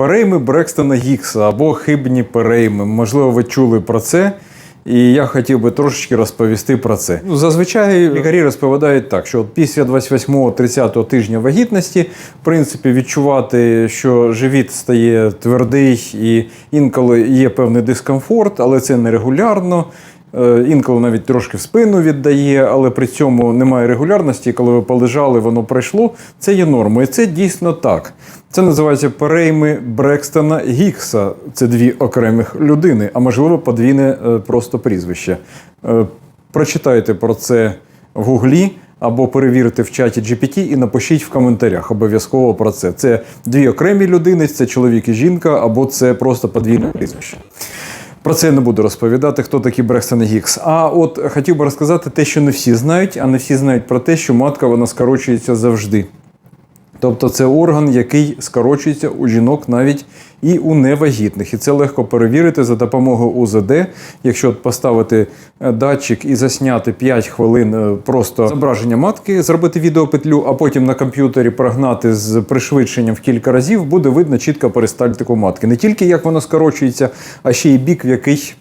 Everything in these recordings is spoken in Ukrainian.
Перейми Брекстона Гікса або хибні перейми. Можливо, ви чули про це. І я хотів би трошечки розповісти про це. Ну, зазвичай лікарі розповідають так, що от після 28-30 тижня вагітності, в принципі, відчувати, що живіт стає твердий і інколи є певний дискомфорт, але це нерегулярно. Е, Інколи навіть трошки в спину віддає, але при цьому немає регулярності. Коли ви полежали, воно пройшло. Це є нормою. Це дійсно так. Це називається перейми Брекстона Гікса. Це дві окремих людини, а можливо, подвійне е, просто прізвище. Е, Прочитайте про це в гуглі. Або перевірте в чаті GPT і напишіть в коментарях обов'язково про це. Це дві окремі людини, це чоловік і жінка, або це просто подвійне прізвище. Про це я не буду розповідати, хто такий Брекстон Гікс. А от хотів би розказати те, що не всі знають, а не всі знають про те, що матка вона скорочується завжди. Тобто це орган, який скорочується у жінок навіть і у невагітних. І це легко перевірити за допомогою УЗД. Якщо поставити е, датчик і засняти 5 хвилин е, просто зображення матки, зробити відеопетлю, а потім на комп'ютері прогнати з пришвидшенням в кілька разів, буде видно чітко перистальтику матки. Не тільки як вона скорочується, а ще й бік, в який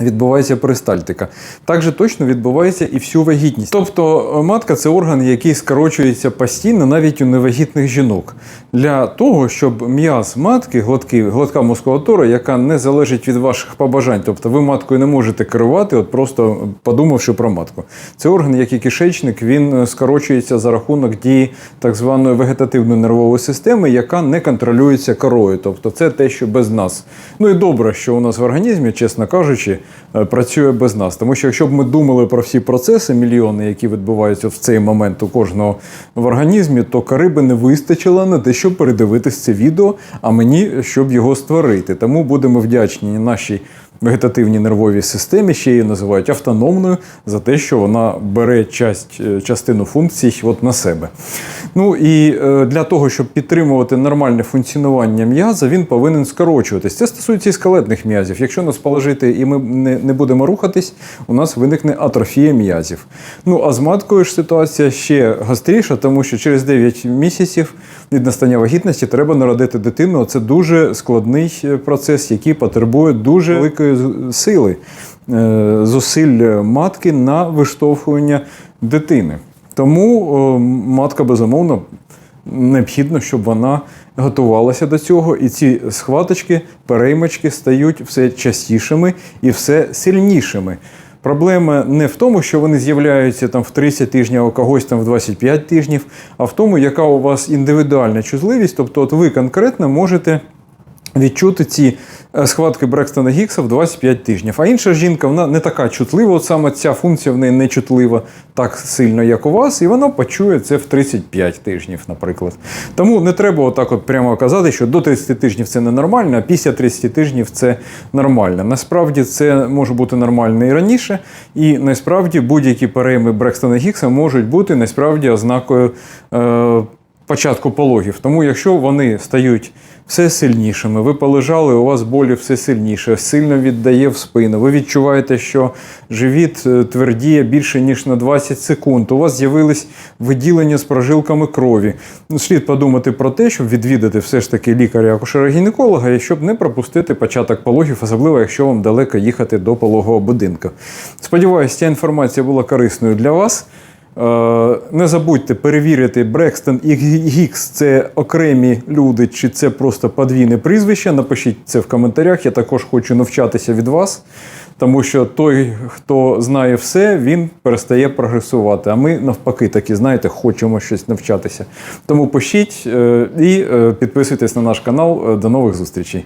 відбувається перистальтика. Так же точно відбувається і всю вагітність. Тобто е, матка це орган, який скорочується постійно навіть у невагітних жінок. Для того, щоб м'яз матки, гладки, гладка мускулатура, яка не залежить від ваших побажань, тобто ви маткою не можете керувати, от просто подумавши про матку. Це орган, як і кишечник, він е, скорочується за рахунок дії так званої вегетативної нервової системи, яка не контролюється корою. Тобто це те, що без нас. Ну і добре, що у нас в організмі, чесно кажучи, працює без нас. Тому що якщо б ми думали про всі процеси, мільйони, які відбуваються в цей момент у кожного в організмі, то кори би не вистачило на те, щоб передивитись це відео, а мені, щоб його створити. Тому будемо вдячні нашій вегетативній нервовій системі, ще її називають автономною, за те, що вона бере часть, е, частину функцій от на себе. Ну і е, для того, щоб підтримувати нормальне функціонування м'яза, він повинен скорочуватись. Це стосується і скелетних м'язів. Якщо нас положити і ми не, будемо рухатись, у нас виникне атрофія м'язів. Ну а з маткою ж ситуація ще гостріша, тому що через 9 місяців від настання вагітності треба народити дитину. Це дуже складний е, процес, який потребує дуже великої з- сили, е, зусиль матки на виштовхування дитини. Тому матка безумовно необхідно, щоб вона готувалася до цього, і ці схваточки, переймочки стають все частішими і все сильнішими. Проблема не в тому, що вони з'являються там в 30 тижнів, а когось там в 25 тижнів, а в тому, яка у вас індивідуальна чутливість. Тобто, от ви конкретно можете відчути ці е, схватки Брекстона Гікса в 25 тижнів. А інша жінка, вона не така чутлива, от саме ця функція в неї не чутлива так сильно, як у вас, і вона почує це в 35 тижнів, наприклад. Тому не треба отак от прямо казати, що до 30 тижнів це ненормально, а після 30 тижнів це нормально. Насправді це може бути нормально і раніше, і насправді будь-які перейми Брекстона Гікса можуть бути насправді ознакою. Е- початку пологів. Тому якщо вони стають все сильнішими, ви полежали, у вас болі все сильніше, сильно віддає в спину. Ви відчуваєте, що живіт е, твердіє більше ніж на 20 секунд. У вас з'явились виділення з прожилками крові. Ну, Слід подумати про те, щоб відвідати все ж таки лікаря-акушера-гінеколога і щоб не пропустити початок пологів, особливо якщо вам далеко їхати до пологового будинку. Сподіваюся, ця інформація була корисною для вас. Е, Не забудьте перевірити Брекстон і Гікс це окремі люди, чи це просто подвійне прізвище. Напишіть це в коментарях. Я також хочу навчатися від вас, тому що той, хто знає все, він перестає прогресувати. А ми навпаки, такі, знаєте, хочемо щось навчатися. Тому пишіть е, і е, підписуйтесь на наш канал. До нових зустрічей.